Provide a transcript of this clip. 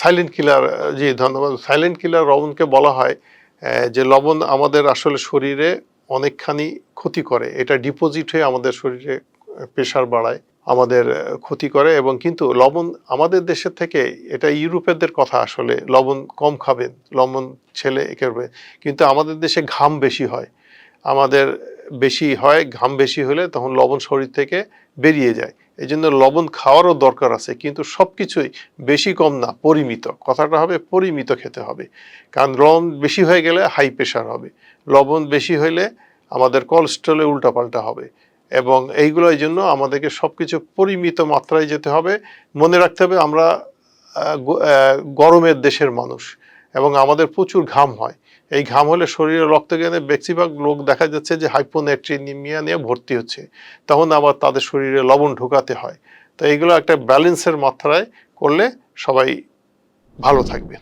Silent killer জি, ধন্যবাদ। Silent killer লবণকে বলা হয় যে লবণ আমাদের আসলে শরীরে অনেকখানি ক্ষতি করে। এটা ডিপোজিট হয়ে আমাদের শরীরে প্রেশার বাড়ায়, আমাদের ক্ষতি করে এবং কিন্তু লবণ আমাদের দেশের থেকে, এটা ইউরোপেরদের কথা আসলে, লবণ কম খাবেন, লবণ ছেলে করবে কিন্তু আমাদের দেশে ঘাম বেশি হয়। আমাদের বেশি হয়, ঘাম বেশি হলে তখন লবণ শরীর থেকে বেরিয়ে যায়। এই জন্য লবণ খাওয়ারও দরকার আছে, কিন্তু সব কিছুই বেশি কম না, পরিমিত। কথাটা হবে পরিমিত খেতে হবে। কারণ লবণ বেশি হয়ে গেলে হাই প্রেশার হবে। লবণ বেশি হইলে আমাদের কোলেস্ট্রলে উল্টাপাল্টা হবে। এবং এইগুলোর জন্য আমাদেরকে সব কিছু পরিমিত মাত্রায় যেতে হবে। মনে রাখতে হবে আমরা গরমের দেশের মানুষ। এবং আমাদের প্রচুর ঘাম হয়। এই ঘাম হলে শরীরে রক্ত গেলে বেশিরভাগ লোক দেখা যাচ্ছে যে হাইপোনেট্রিনিমিয়া নিয়ে ভর্তি হচ্ছে। তখন আবার তাদের শরীরে লবণ ঢোকাতে হয়। তো এইগুলো একটা ব্যালেন্সের মাত্রায় করলে সবাই ভালো থাকবে।